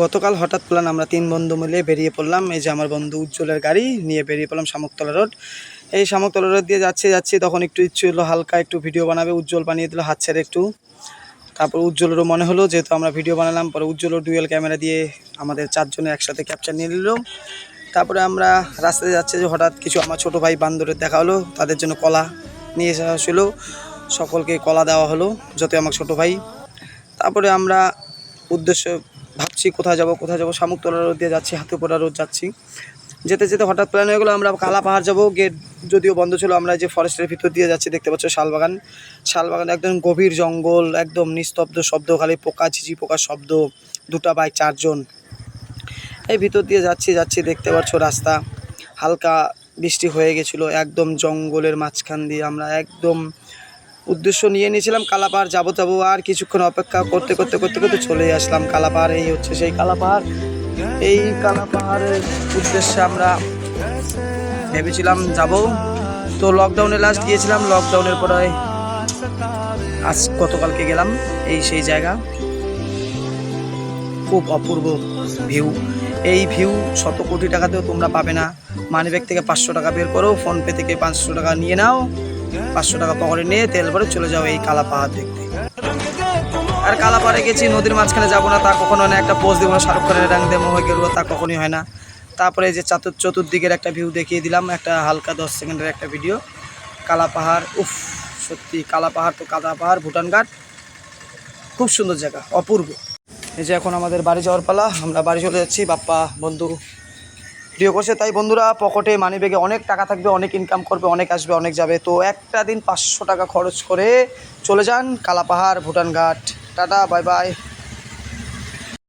গতকাল হঠাৎ প্ল্যান আমরা তিন বন্ধু মিলে বেরিয়ে পড়লাম। এই যে আমার বন্ধু উজ্জ্বলের গাড়ি নিয়ে বেরিয়ে পড়লাম শামুকতলা রোড। এই শামুকতলা রোড দিয়ে যাচ্ছি যাচ্ছি তখন একটু ইচ্ছে হলো হালকা একটু ভিডিও বানাবে, উজ্জ্বল বানিয়ে দিল হাত ছেড়ে একটু। তারপর উজ্জ্বলেরও মনে হলো যেহেতু আমরা ভিডিও বানালাম, পরে উজ্জ্বলও ডুয়েল ক্যামেরা দিয়ে আমাদের চারজনে একসাথে ক্যাপচার নিয়ে নিল। তারপরে আমরা রাস্তায় যাচ্ছে যে হঠাৎ কিছু আমার ছোটো ভাই বান্দরের দেখা হলো, তাদের জন্য কলা নিয়ে আসা হলো সকলকে কলা দেওয়া হলো যত আমার ছোটো ভাই। তারপরে আমরা উদ্দেশ্য ভাবছি, কোথায় যাব কোথায় যাব, শামুকতলা রোড দিয়ে যাচ্ছি হাতিপোড়া রোড যাচ্ছি। যেতে যেতে হঠাৎ প্ল্যান হয়ে গেলো, আমরা কালা পাহাড় যাব, গেট যদিও বন্ধ ছিল, আমরা যে ফরেস্টের ভিতর দিয়ে যাচ্ছি, দেখতে পাচ্ছ শালবাগান। শালবাগান একদম গভীর জঙ্গল, একদম নিস্তব্ধ শব্দ, খালি পোকা, ঝিঝি পোকার শব্দ, দুটা বাইক চারজন। এই ভিতর দিয়ে যাচ্ছি যাচ্ছি, দেখতে পাচ্ছ রাস্তা। হালকা বৃষ্টি হয়ে গেছিল, একদম জঙ্গলের মাঝখান দিয়ে আমরা একদম উদ্দেশ্য নিয়ে নিয়েছিলাম কালাপাহাড় যাব যাব আর কিছুক্ষণ অপেক্ষা করতে করতে করতে করতে চলে আসলাম কালাপাহাড়, এই হচ্ছে সেই কালাপাহাড়। এই কালাপাহাড়ের উদ্দেশ্যে আমরা ভেবেছিলাম যাব। তো লকডাউনে লাস্ট গিয়েছিলাম লকডাউনের পরে আজ গতকালকে গেলাম, এই সেই জায়গা। খুব অপূর্ব ভিউ এই ভিউ শত কোটি টাকাতেও তোমরা পাবে না। মানিব্যাগ থেকে পাঁচশো টাকা বের করো ফোনপে থেকে পাঁচশো টাকা নিয়ে নাও। পাঁচশো টাকা পকেটে নিয়ে তেল ভরে চলে যাও এই কালা পাহাড় দেখতে। আর কালা পাহাড়ে গেছি, নদীর মাঝখানে যাব না, তা কখনো না একটা পোজ দেবো না, শাহরুখ খানের রাং দেবো হয়ে গেল তা কখনই হয় না। তারপরে যে চাতুর চতুর্দিকের একটা ভিউ দেখিয়ে দিলাম, একটা হালকা দশ সেকেন্ডের একটা ভিডিও কালা পাহাড় উফ, সত্যি কালা পাহাড় তো কাদা পাহাড় ভুটান ঘাট খুব সুন্দর জায়গা, অপূর্ব। এই যে এখন আমাদের বাড়ি যাওয়ার পালা, আমরা বাড়ি চলে যাচ্ছি, বাপ্পা, বন্ধু ভিডিও করছে তাই বন্ধুরা, পকেটে মানি ব্যাগে অনেক টাকা থাকবে, অনেক ইনকাম করবে, অনেক আসবে, অনেক যাবে। তো একটা দিন পাঁচশো টাকা খরচ করে চলে যান কালাপাহাড়, ভুটান ঘাট। Tata bye bye